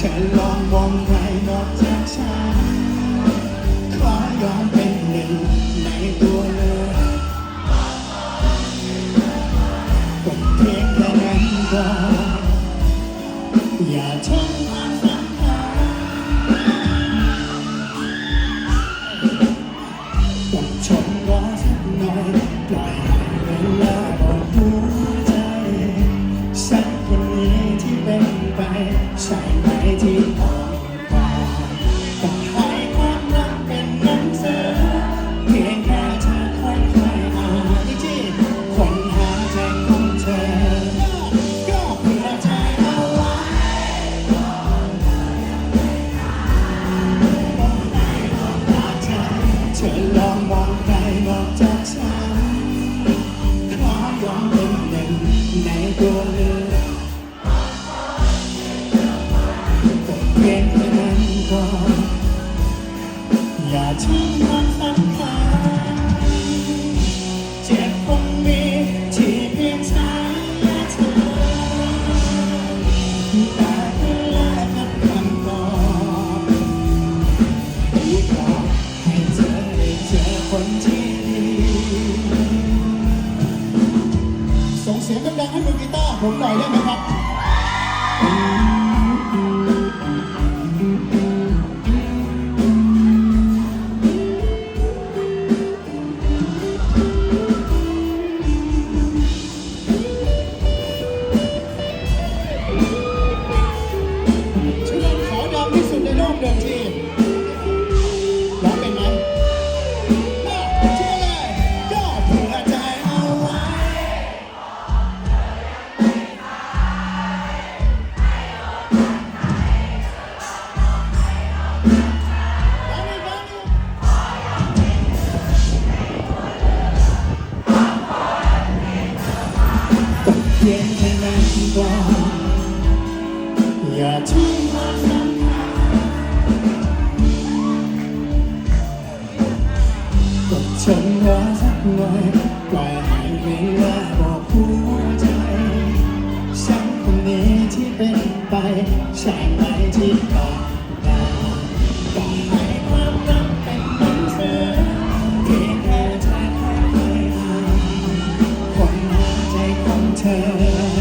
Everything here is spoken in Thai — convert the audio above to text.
ธอลองมองใครนอกจากฉันขอยอมเป็นหนึ่งในตัวเธอผมเพียงแค่นั้นก็อย่าทำ ธอลองมองใครนอกจากฉันขอยอมเป็นหนึ่งในตัวเลือกแต่เพียก่อนอย่าทิ้งมันสำคัญเจ็บคงมีที่เพียงฉันและเธอ ส่งเสียงดังๆให้มือกีตาร์ผมหน่อยได้ไหมครับ ยงแค่นั้นก่อนอย่าทิ้งความสำคัญกดฉันไว้สักหน่อยปล่อยให้เวลาบอกหัวใจฉันคนนี้ที่เป็นไปใช่ไหมที่บอก time.